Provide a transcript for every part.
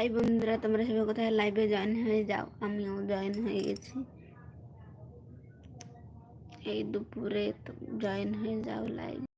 High বন্ধুরা, তোমরা সবাই কোথায়? লাইভে জয়েন হয়ে যাও। আমিও জয়েন হয়ে গেছি। এই দুপুরে জয়েন হয়ে যাও লাইভ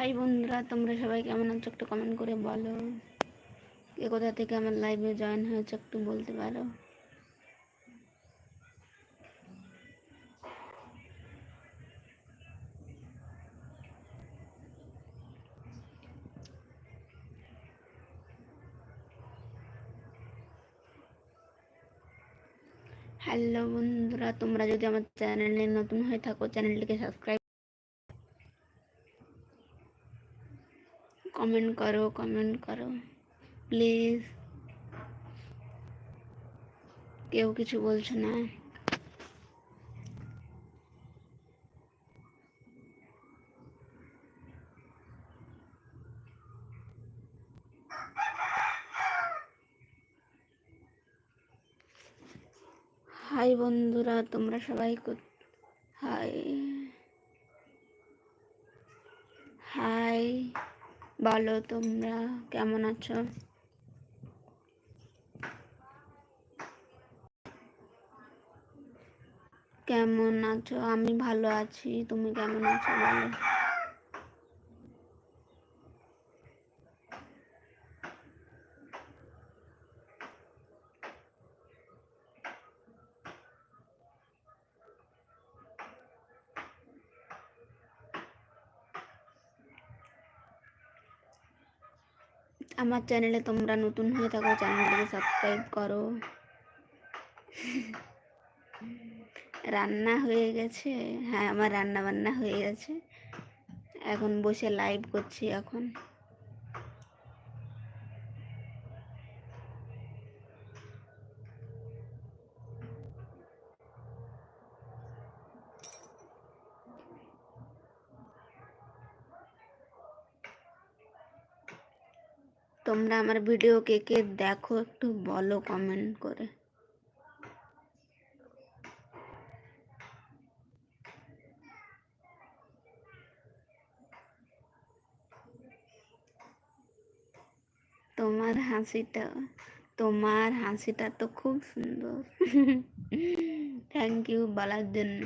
হাই বন্ধুরা, তোমরা সবাই কেমন আছো একটু কমেন্ট করে বলো। কে কোথা থেকে আমার লাইভে জয়েন হয়েছে একটু বলতে পারো? হ্যালো বন্ধুরা, তোমরা যদি আমার চ্যানেলে নতুন হয়ে থাকো চ্যানেলটিকে সাবস্ক্রাইব কমেন্ট করো কমেন্ট করো প্লিজ কেউ কিছু বলছো না হাই বন্ধুরা তোমরা সবাই হাই হাই বলো তোমরা কেমন আছো? কেমন আছো? আমি ভালো আছি তুমি কেমন আছো বলো? আমার চ্যানেলে তোমরা নতুন হয়ে থাকো চ্যানেলটিকে সাবস্ক্রাইব করো। রান্না হয়ে গেছে। হ্যাঁ আমার রান্না বান্না হয়ে গেছে। এখন বসে লাইভ করছি এখন। তোমরা আমার ভিডিও কে কে দেখো একটু বলো কমেন্ট করে। তোমার হাসিটা তোমার হাসিটা তো খুব সুন্দর। থ্যাংক ইউ বলার জন্য।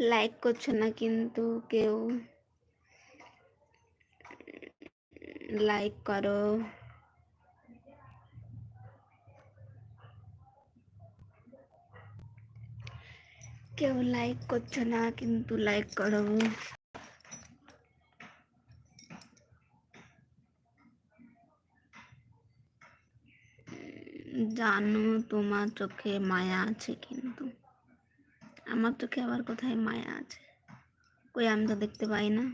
লাইক করছ না কিন্তু কেউ লাইক করো। কেউ লাইক করছ না কিন্তু লাইক করো। জানো তোমার চোখে মায়া আছে কিন্তু। আমার চোখে আবার কোথায় মায়া আছে। কই আমি তো দেখতে পাই না।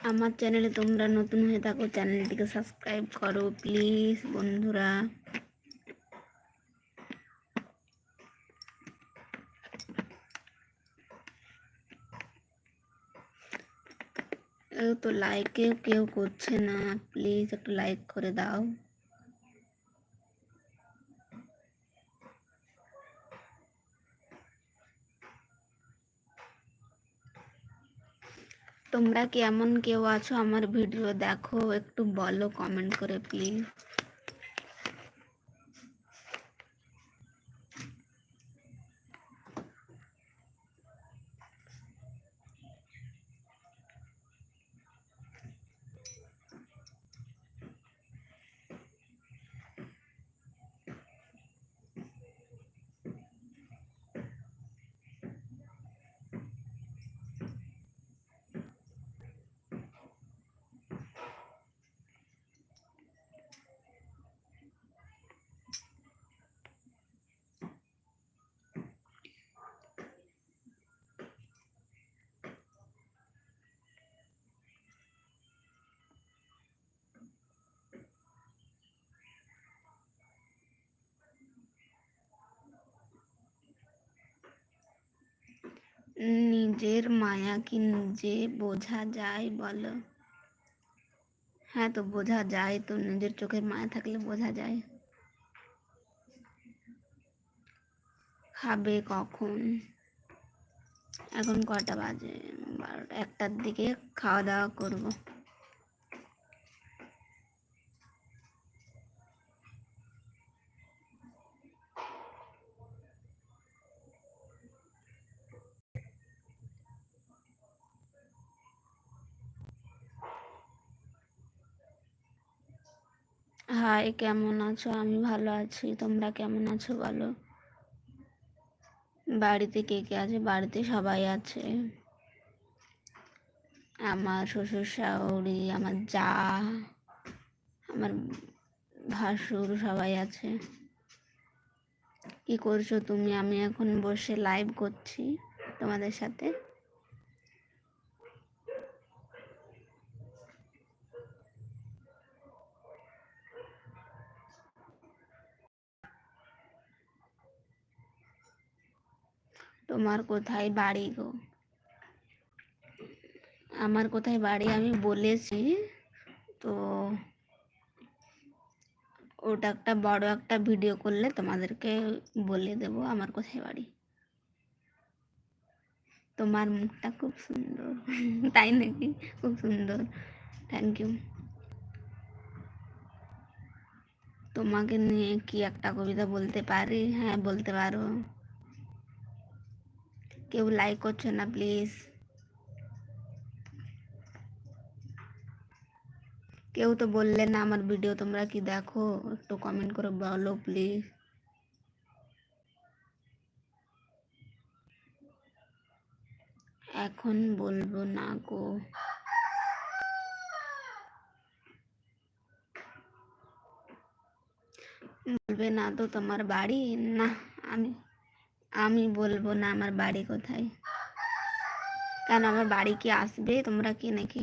আমার চ্যানেলে তোমরা নতুন হয়ে থাকো চ্যানেলটিকে সাবস্ক্রাইব করো প্লিজ বন্ধুরা। তো লাইকে কেউ করছে না। প্লিজ একটু লাইক করে দাও। তোমরা কি এমন কেউ আছো আমার ভিডিও দেখো, একটু বলো কমেন্ট করে প্লিজ নিজের মায়া কি নিজে বোঝা যায় বলো। হ্যাঁ তো বোঝা যায় তো নিজের চোখের মায়া থাকলে বোঝা যায়। খাবে কখন? এখন কটা বাজে? বারোটা একটার দিকে খাওয়া দাওয়া করব। হাই, কেমন আছো? আমি ভালো আছি। তোমরা কেমন আছো বলো? বাড়িতে কে কে আছে? বাড়িতে সবাই আছে। আমার শ্বশুর, শাশুড়ি, আমার যা, আমার ভাসুর সবাই আছে। কি করছ তুমি? আমি এখন বসে লাইভ করছি তোমাদের সাথে। তোমার কোথায় বাড়ি গো? আমার কোথায় বাড়ি আমি বলেছি তো ওটা একটা বড় একটা ভিডিও করলে তোমাদেরকে বলে দেব আমার কোথায় বাড়ি। তোমার মুখটা খুব সুন্দর। তাই নাকি? খুব সুন্দর। থ্যাংক ইউ তোমাকে নিয়ে কি একটা কবিতা বলতে পারি? হ্যাঁ বলতে পারো। কেউ লাইক করছ না প্লিজ কেউ তো বললে না আমার ভিডিও তোমরা কি দেখো একটু কমেন্ট করে বলো প্লিজ এখন বলব না গো। বলবে না তো তোমার বাড়ি? না, আমি আমি বলব না আমার বাড়ি কোথায়। কারণ আমার বাড়ি কি আসবে? তোমরা কি নাকি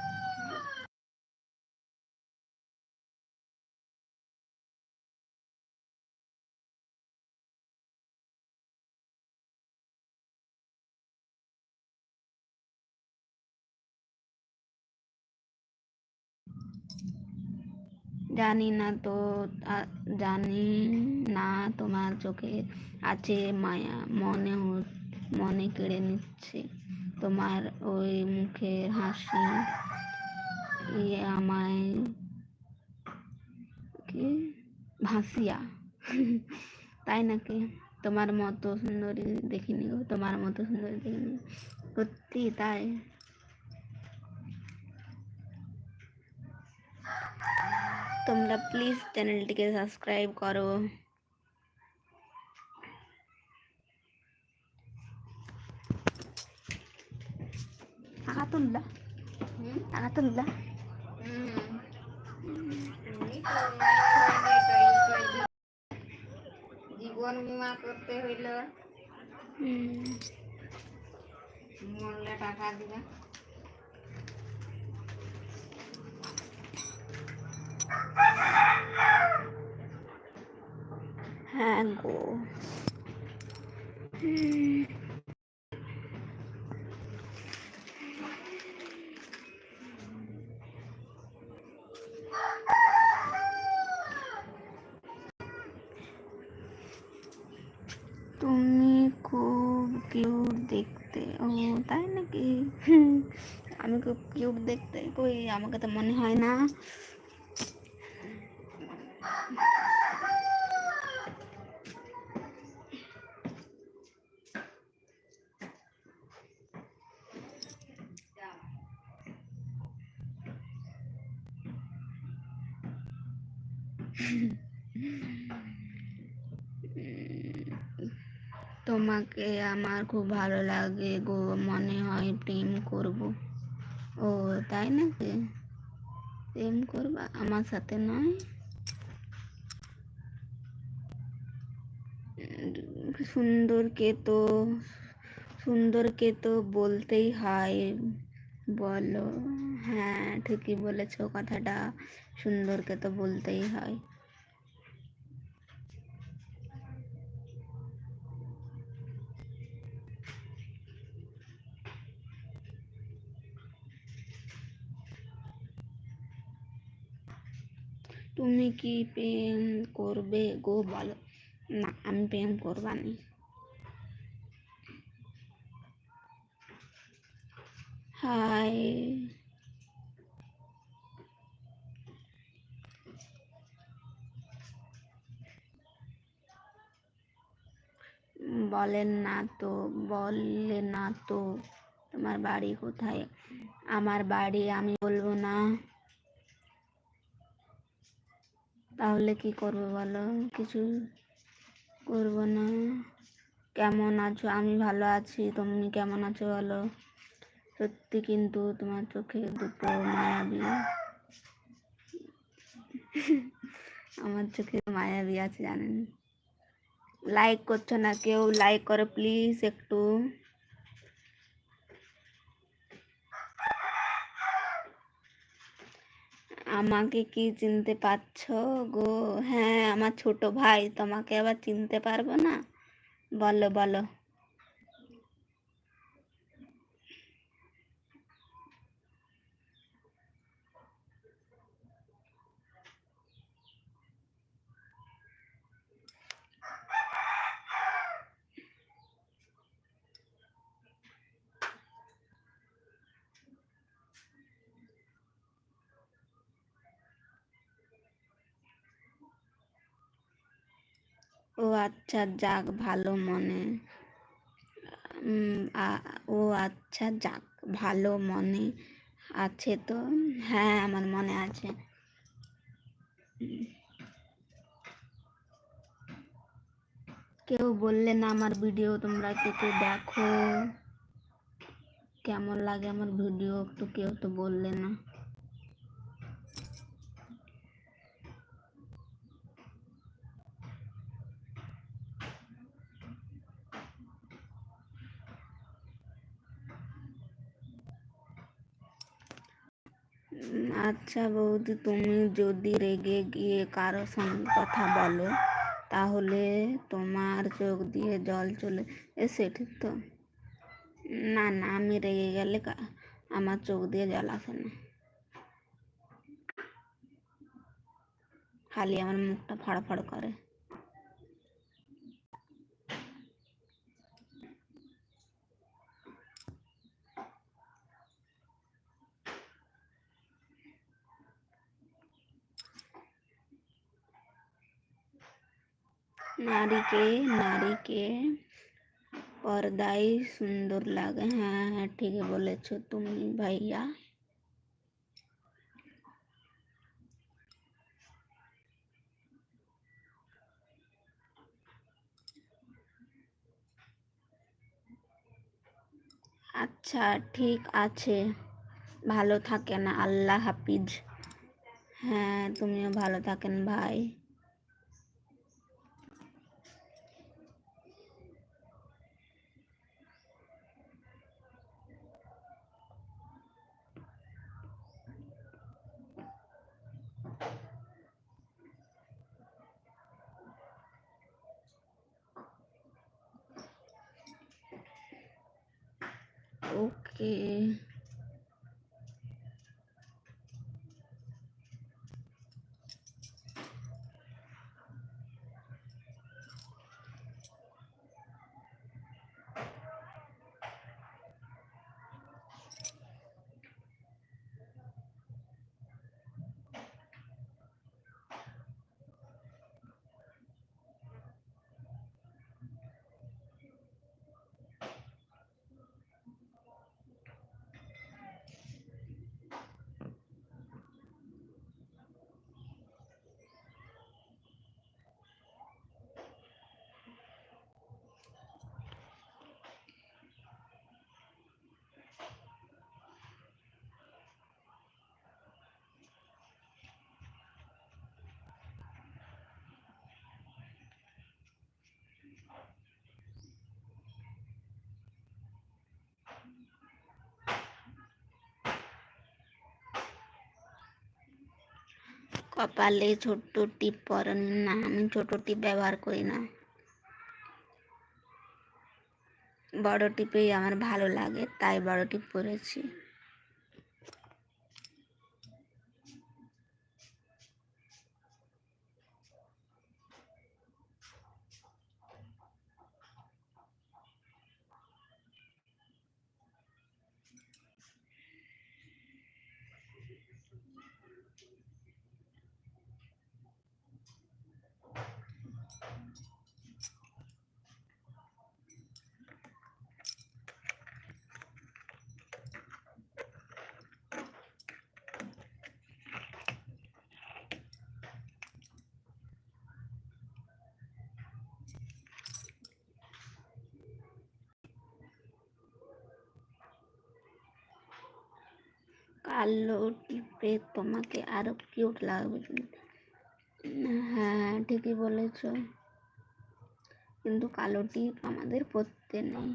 জানি না তো জানি না তোমার চোখে আছে মায়া, মনে মনে কেড়ে নিচ্ছে। তোমার ওই মুখের হাসি আমায় কি? ভাসিয়া। তাই নাকি? তোমার মতো সুন্দরী দেখিনি গো, তোমার মতো সুন্দরী দেখিনি। সত্যি তাই। তোমরা প্লিজ চ্যানেলটিকে সাবস্ক্রাইব করো। আগাতুল্লাহ আগাতুল্লাহ জীবন বিমা করতে হইল। হুম। টাকা দিবে। হ্যাঁ গো। তুমি খুব কিউট দেখতে। ও, তাই নাকি? আমি খুব কিউট দেখতে। কই আমাকে তো মনে হয় না। তোমাকে আমার খুব ভালো লাগে গো, মনে হয় প্রেম করব। ও, তাই নাকি প্রেম করবা? আমার সাথে নয়? সুন্দরকে তো সুন্দরকে তো বলতেই হয়, বলো। হ্যাঁ ঠিকই বলেছ কথাটা, সুন্দরকে তো বলতেই হয়। তুমি কি প্রেম করবে? গো, বলো। না, আমি প্রেম করবানি। হাই বলেন না তো, বললে না তো। তোমার বাড়ি কোথায়? আমার বাড়ি আমি বলব না। তাহলে কি করব বলো? কিছু করব না। কেমন আছো? আমি ভালো আছি। তুমি কেমন আছো বলো? সত্যি কিন্তু তোমার চোখে দুটো মায়াবী। আমার চোখে মায়াবী আছে জানেন। লাইক করছ না কেউ? লাইক করো প্লিজ একটু। আমাকে কি চিনতে পারছ গো? হ্যাঁ আমার ছোট ভাই তোমাকে আবার চিনতে পারব না। বলো বলো। ও আচ্ছা যাক ভালো মনে। ও আচ্ছা যাক ভালো মনে আছে তো। হ্যাঁ আমার মনে আছে। কেউ বললে না আমার ভিডিও তোমরা কেউ দেখো। কেমন লাগে আমার ভিডিও? তো কেউ তো বললে না। আচ্ছা বৌদি, তুমি যদি রেগে গিয়ে কারোর সঙ্গে কথা বলো, তাহলে তোমার চোখ দিয়ে জল চলে এসে ঠিক তো? না না, আমি রেগে গেলে আমার চোখ দিয়ে জল আসে না। খালি আমার মুখটা ফাড়াফাড় করে। নারীকে নারীকে পর্দায় সুন্দর লাগে হ্যাঁ হ্যাঁ ঠিকই বলেছ তুমি ভাইয়া আচ্ছা ঠিক আছে ভালো থাকেন আল্লাহ হাফিজ হ্যাঁ তুমিও ভালো থাকেন ভাই ওকে কপালে ছোট্ট টিপ পরেন না আমি ছোট টিপ ব্যবহার করি না। বড় টিপেই আমার ভালো লাগে, তাই বড় টিপ পরেছি। কালো টিপে তোমাকে আরও কিউট লাগবে হ্যাঁ ঠিকই বলেছ। কিন্তু কালো টিপ আমাদের পরতে নেই।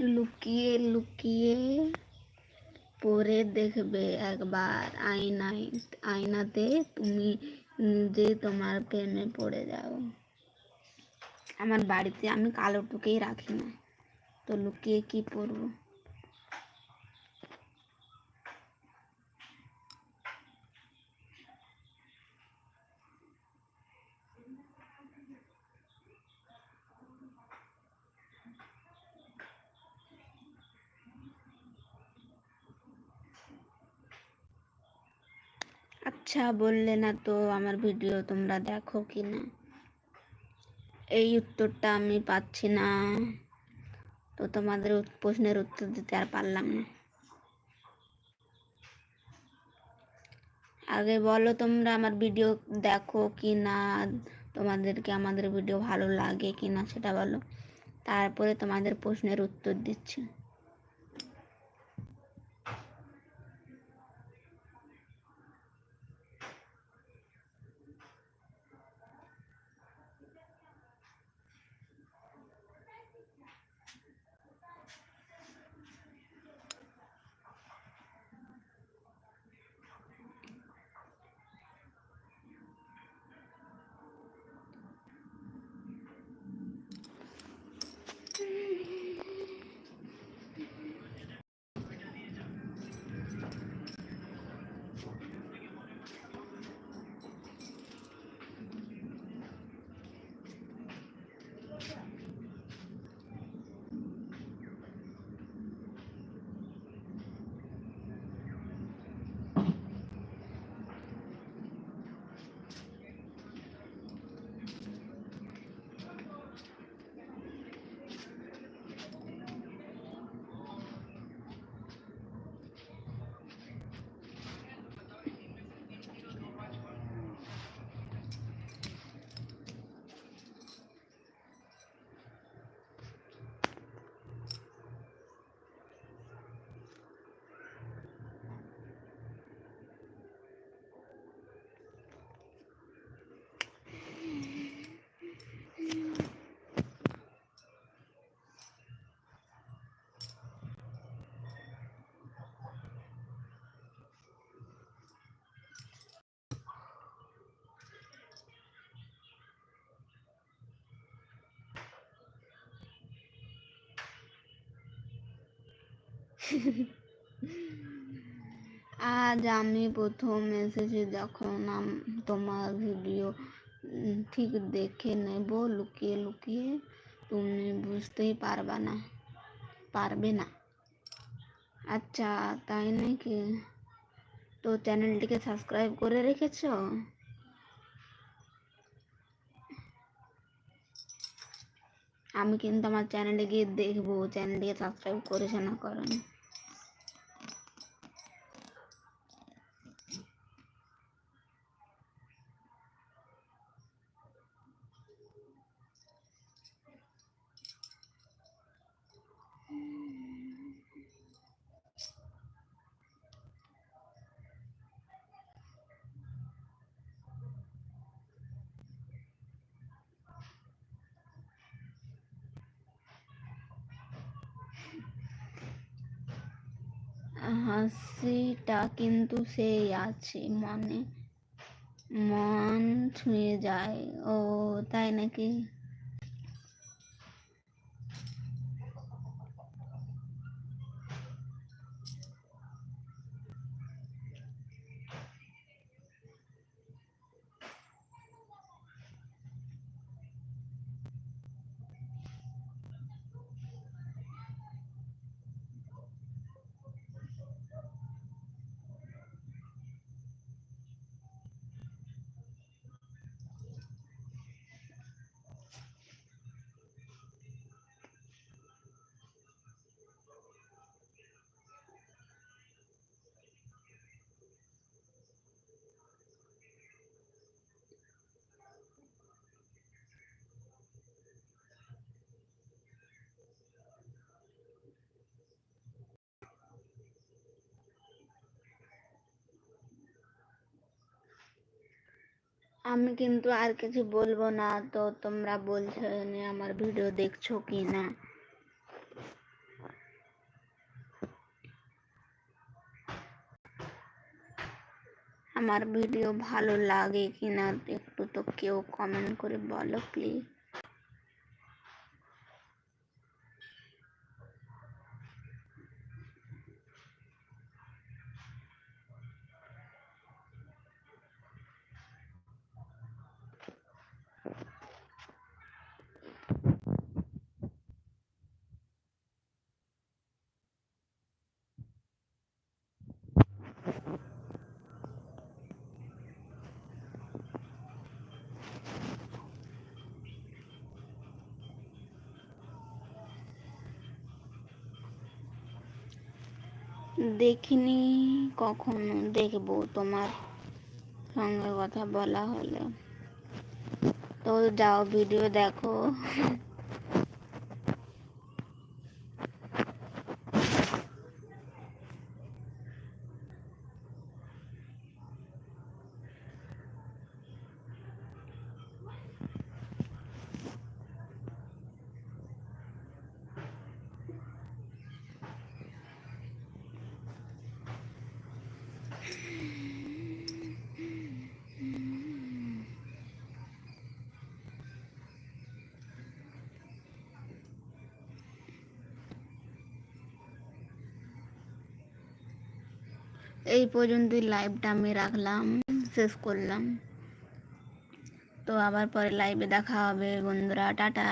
লুকিয়ে লুকিয়ে পরে দেখবে একবার আয়নায়, আয়নাতে তুমি নিজে তোমার প্রেমে পড়ে যাও। আমার বাড়িতে আমি কালো টুকেই রাখি না, তো লুকিয়ে কি পরবো? আচ্ছা বললে না তো আমার ভিডিও তোমরা দেখো কি না। এই উত্তরটা আমি পাচ্ছি না। তো তোমাদের প্রশ্নের উত্তর দিতে আর পারলাম না। আগে বলো তোমরা আমার ভিডিও দেখো কি না তোমাদেরকে আমাদের ভিডিও ভালো লাগে কি না সেটা বলো। তারপরে তোমাদের প্রশ্নের উত্তর দিচ্ছি। আজ আমি প্রথম এসেছি যখন তোমার ভিডিও ঠিক দেখে নেব, লুকিয়ে লুকিয়ে। তুমি বুঝতেই পারবা না, পারবে না। আচ্ছা তাই নাকি? তো চ্যানেলটিকে সাবস্ক্রাইব করে রেখেছ? আমি কিন্তু আমার চ্যানেলে গিয়ে দেখব, চ্যানেলটিকে সাবস্ক্রাইব করেছে না করেনি। হাসিটা কিন্তু সেই আছে মনে মন ছুঁয়ে যায়। ও তাই নাকি? আমি কিন্তু আর কিছু বলব না। তো তোমরা বলছো আমার ভিডিও দেখছ কি না আমার ভিডিও ভালো লাগে কি না একটু তো কেউ কমেন্ট করে বলো প্লিজ দেখিনি কখন দেখব তোমার সঙ্গে কথা বলা হলে। তো যাও ভিডিও দেখো। এই পর্যন্তই লাইভটা আমি রাখলাম, শেষ করলাম। তো আবার পরে লাইভে দেখা হবে, বন্ধুরা, টাটা।